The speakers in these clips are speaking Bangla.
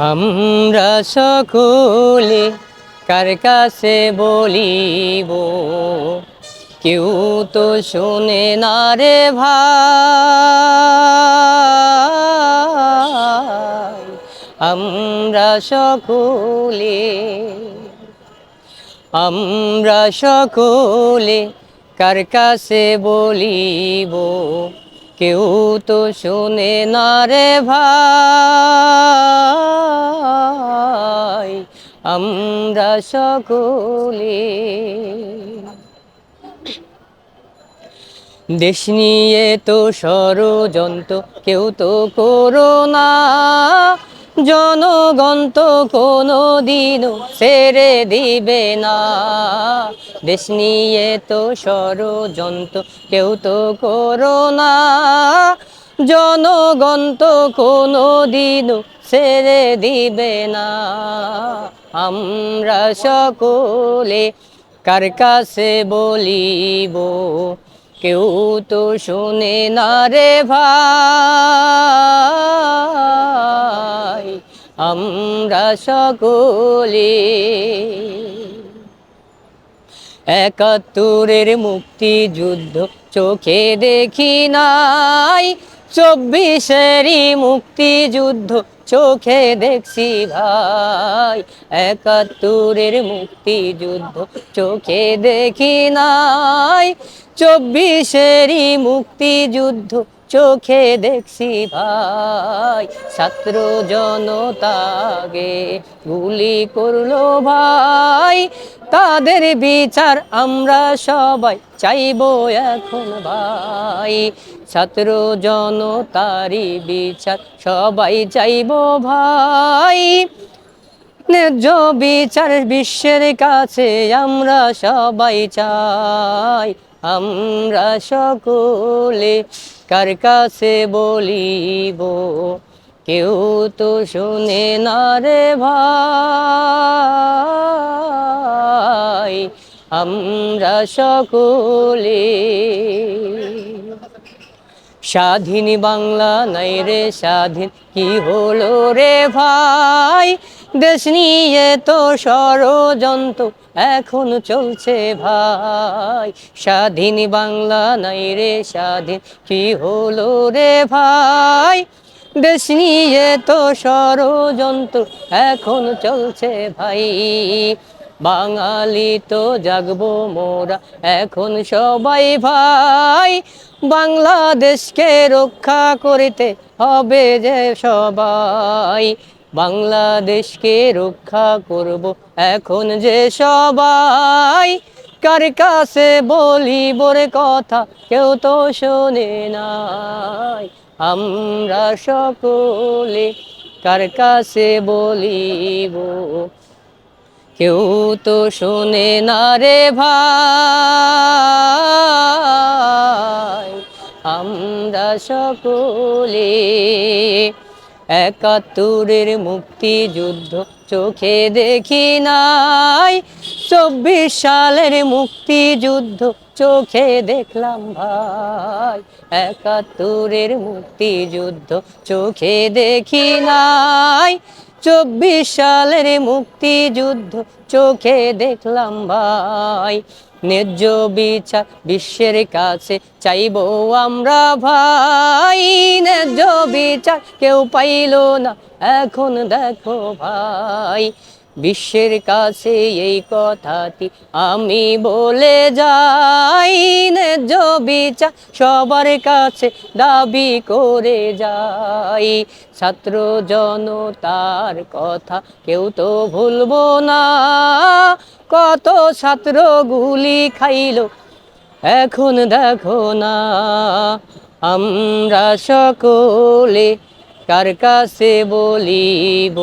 আমরা সকলে কার কাছে বলিব? কেউ তো শোনে না রে ভাই। আমরা সকলে আমরা সকলে কার কাছে বলিব? কেউ তো শোনে না রে ভাই। আমরা সকলে দেশ নিয়ে তো ষড়যন্ত্র, কেউ তো করো না। জনগণ তো কোনো দিনও ছেড়ে দিবে না। দেশ নিয়ে তো ষড়যন্ত্র, কেউ তো করো না। জনগণ তো কোনো দিনও ছেড়ে দিবে না। আমরা সকলে কার কাছে বলিব? কেউ তো শোনে না রে ভাই, আমরা সকলে একাত্তরের মুক্তিযুদ্ধ চোখে দেখি নাই, চব্বিশেরই মুক্তিযুদ্ধ চোখে দেখছি ভাই একাত্তরের মুক্তিযুদ্ধ চোখে দেখি নাই। চব্বিশেরই মুক্তিযুদ্ধ চোখে দেখছি ভাই। ছাত্র জনতাগে গুলি করল ভাই। তাদের বিচার আমরা সবাই চাইব এখন ভাই। ছাত্র জনতারি বিচার সবাই চাইব ভাই। ন্যায্য বিচার বিশ্বের কাছে আমরা সবাই চাই। আমরা সকলে কার কাছে বলিব? কেউ তো শুনে না রে ভাই, আমরা সকলে। স্বাধীন বাংলা নাই রে স্বাধীন, কি হলো রে ভাই? দেশ নিয়ে তো ষড়যন্ত্র এখন চলছে ভাই। স্বাধীন বাংলা নাই রে স্বাধীন, কি হলো রে ভাই? দেশ নিয়ে তো ষড়যন্ত্র এখন চলছে ভাই। বাঙালি তো জাগবো মোরা এখন সবাই ভাই। বাংলাদেশকে রক্ষা করিতে হবে যে সবাই। বাংলাদেশকে রক্ষা করব। এখন যে সবাই কার কাছে বলিব রে কথা, কেউ তো শোনে নাই। আমরা সকলে কার কাছে বলিব কেউ তো শোনে না রে ভাই। আমরা সকলে একাত্তরের মুক্তিযুদ্ধ চোখে দেখি নাই। চব্বিশ সালের মুক্তিযুদ্ধ চোখে দেখলাম ভাই। একাত্তরের মুক্তিযুদ্ধ চোখে দেখি নাই। চব্বিশ সালের মুক্তিযুদ্ধ চোখে দেখলাম ভাই। ন্যায্য বিচার বিশ্বের কাছে চাইব আমরা ভাই। ন্যায্য বিচার কেউ পাইল না, এখন দেখো ভাই। বিশ্বের কাছে এই কথাটি আমি বলে যাই, ন্যায্য বিচার সবার কাছে দাবি করে যাই। ছাত্র জনতার কথা কেউ তো ভুলবো না। কত ছাত্র গুলি খাইলো, এখন দেখো না। আমরা সকলে কার কাছে বলিব?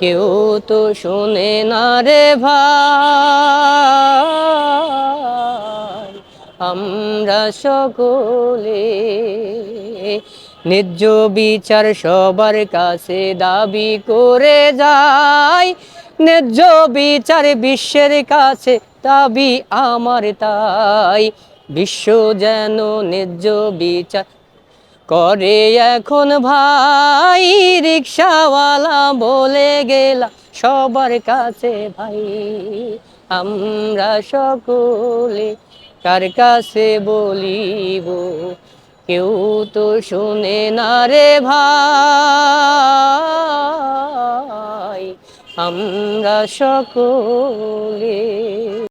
কেউ তো শোনে না রে ভাই। আমরা সকলে ন্যায্য বিচার সবার কাছে দাবি করে যাই। ন্যায্য বিচার বিশ্বের কাছে দাবি আমার তাই। বিশ্ব যেন ন্যায্য বিচার করে এখন ভাই রিক্সাওয়ালা বলে গেলা, সবার কাছে ভাই, আমরা সকলে কার কাছে বলিব? কেউ তো শুনে না রে ভাই, আমরা সকলে